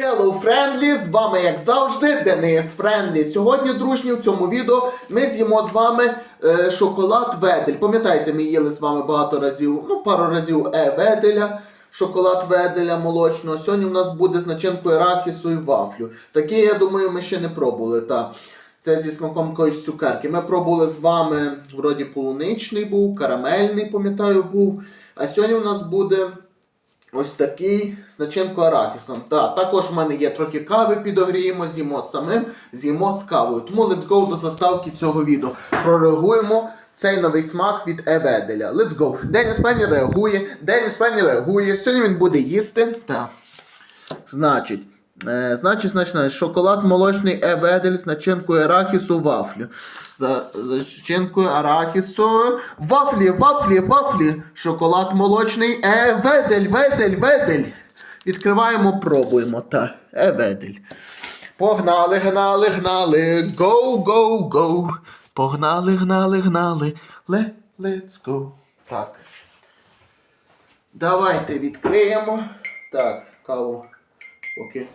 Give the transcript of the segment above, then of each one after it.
Hello Friendly! З вами, як завжди, Денис Френдлі. Сьогодні, дружні, в цьому відео ми з'їмо з вами е, шоколад Ведель. Пам'ятаєте, ми їли з вами багато разів, ну, пару разів е, Веделя, шоколад Веделя молочного. Сьогодні у нас буде з начинкою арахісу і вафлю. Такі, я думаю, ми ще не пробували. Та. Це зі смаком якоїсь цукерки. Ми пробували з вами, вроді полуничний був, карамельний, пам'ятаю, був. А сьогодні у нас буде. Ось такий з начинкою арахісом. Так, також в мене є трохи кави, підогріємо, з'їмо самим, з'їмо з кавою. Тому let's go до заставки цього відео. Прореагуємо цей новий смак від Еведеля. Let's go. Деніс Пенні реагує, Деніс Пенні реагує. Сьогодні він буде їсти. Так. Значить. Е, значить, значить, шоколад молочний Еведель з начинкою арахісу вафлю. За, за начинкою арахісу. Вафлі, вафлі, вафлі. Шоколад молочний Еведель, ведель, ведель. Відкриваємо, пробуємо. Та, Еведель. Погнали, гнали, гнали. Go, go, go. Погнали, гнали, гнали. Let, let's go. Так. Давайте відкриємо. Так, каву. Поки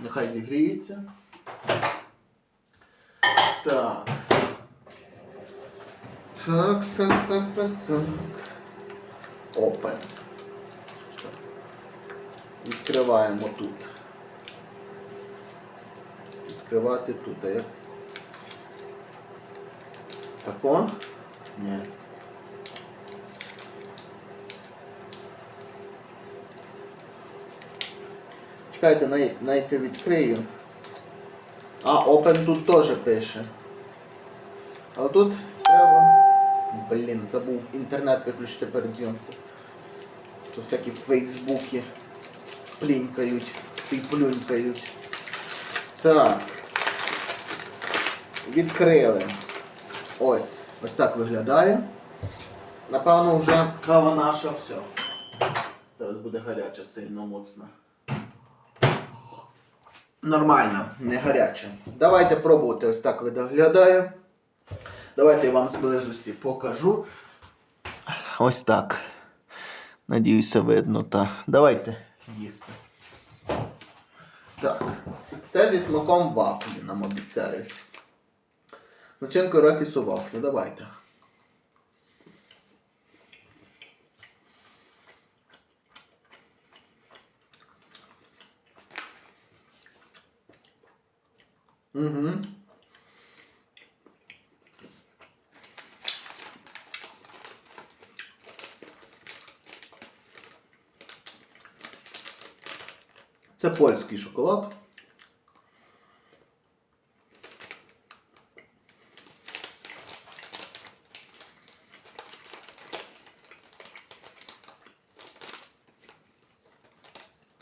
нехай зігріється. Так. Так, так, так, так, так. Опен. Відкриваємо тут. Відкривати тут, а як? Тако? Ні. Чекайте, най- відкрию. А, Open тут теж пише. Але тут треба. Блін, забув інтернет виключити перед зйомкою. То всякі фейсбуки плінькають і плюнькають. Так. Відкрили. Ось. Ось так виглядає. Напевно, вже кава наша все. Зараз буде гаряча, сильно моцна. Нормально, не гаряче. Давайте пробувати ось так виглядає. Давайте я вам зблизості покажу. Ось так. Надіюся, видно, так. Давайте їсти. Так. Це зі смаком вафлі нам обіцяють. З начинкою ракісу вафлі. Давайте. Угу. Це польський шоколад.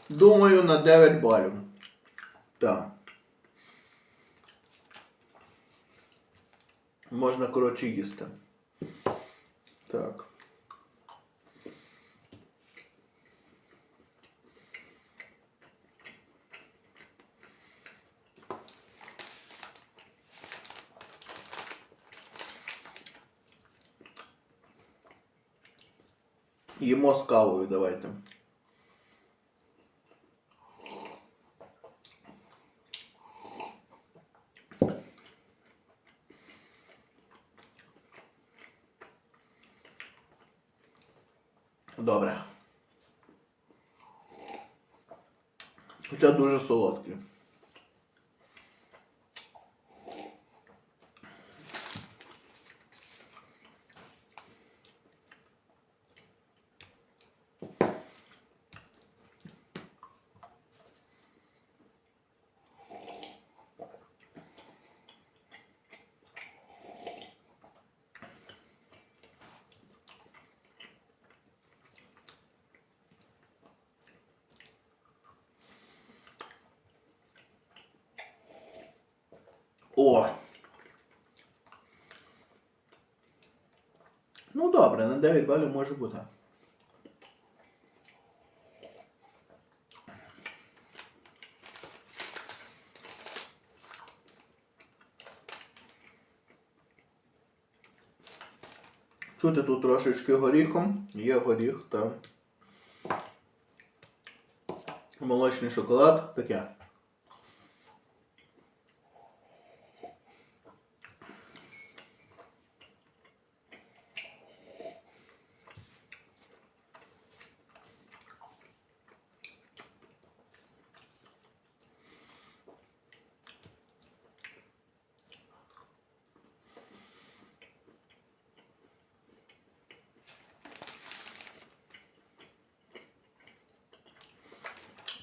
Думаю, на 9 балів. Так. Можна, коротше, їсти. Так. Їмо з кавою давайте. Добре. Хоча дуже солодкі. О! Ну добре, на 9 балів може бути. Чути тут трошечки горіхом. Є горіх, там. Молочний шоколад таке.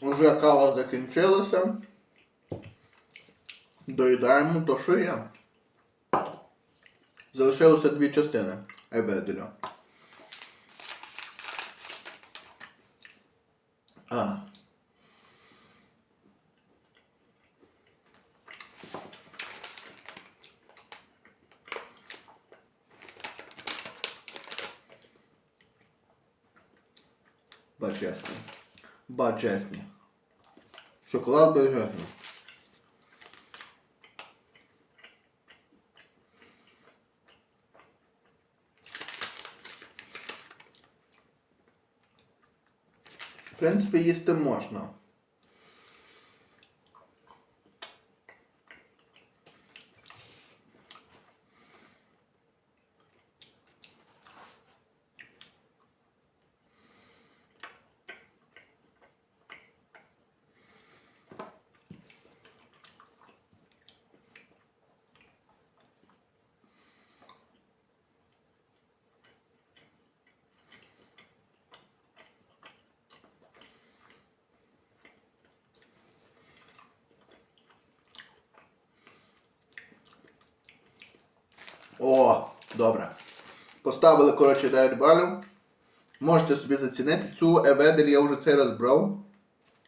Уже кава закінчилася. Доїдаємо то, що є. Залишилося дві частини Ебеделю. А. Бачесні. Бачесні. Шоколад баджесні. В принципі, їсти можна. О, добре. Поставили, коротше, 9 балів. Можете собі зацінити. Цю Еведель я вже цей раз брав.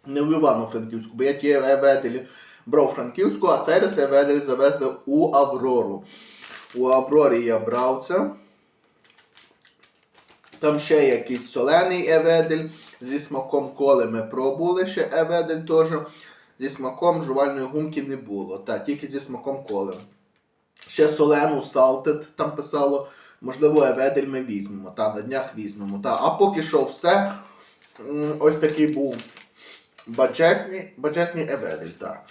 Не в Івано-Франківську, бо я ті Еведелі брав Франківську, а цей раз Еведель завезли у Аврору. У Аврорі я брав це. Там ще якийсь солений Еведель. Зі смаком коли ми пробували ще Еведель теж. Зі смаком жувальної гумки не було. Та, тільки зі смаком коли. Ще солену салтет там писало. Можливо, Еведель ми візьмемо. Та, на днях візьмемо. Та. А поки що все. Ось такий був бачесний, бачесний Еведель. Та.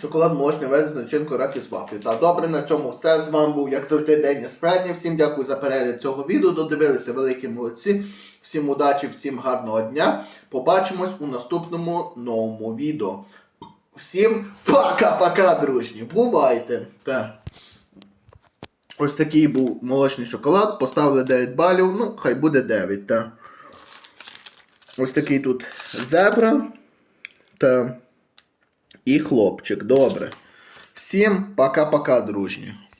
Шоколад молочний весь з начинкою ракіс вафлі. Та добре, на цьому все. З вами був, як завжди, Деніс Фредні. Всім дякую за перегляд цього відео. Додивилися великі молодці. Всім удачі, всім гарного дня. Побачимось у наступному новому відео. Всім пока-пока, дружні. Бувайте. Та. Ось такий був молочний шоколад. Поставили 9 балів. Ну, хай буде 9, Та. Ось такий тут зебра. Та. І хлопчик. Добре. Всім пока-пока, дружні.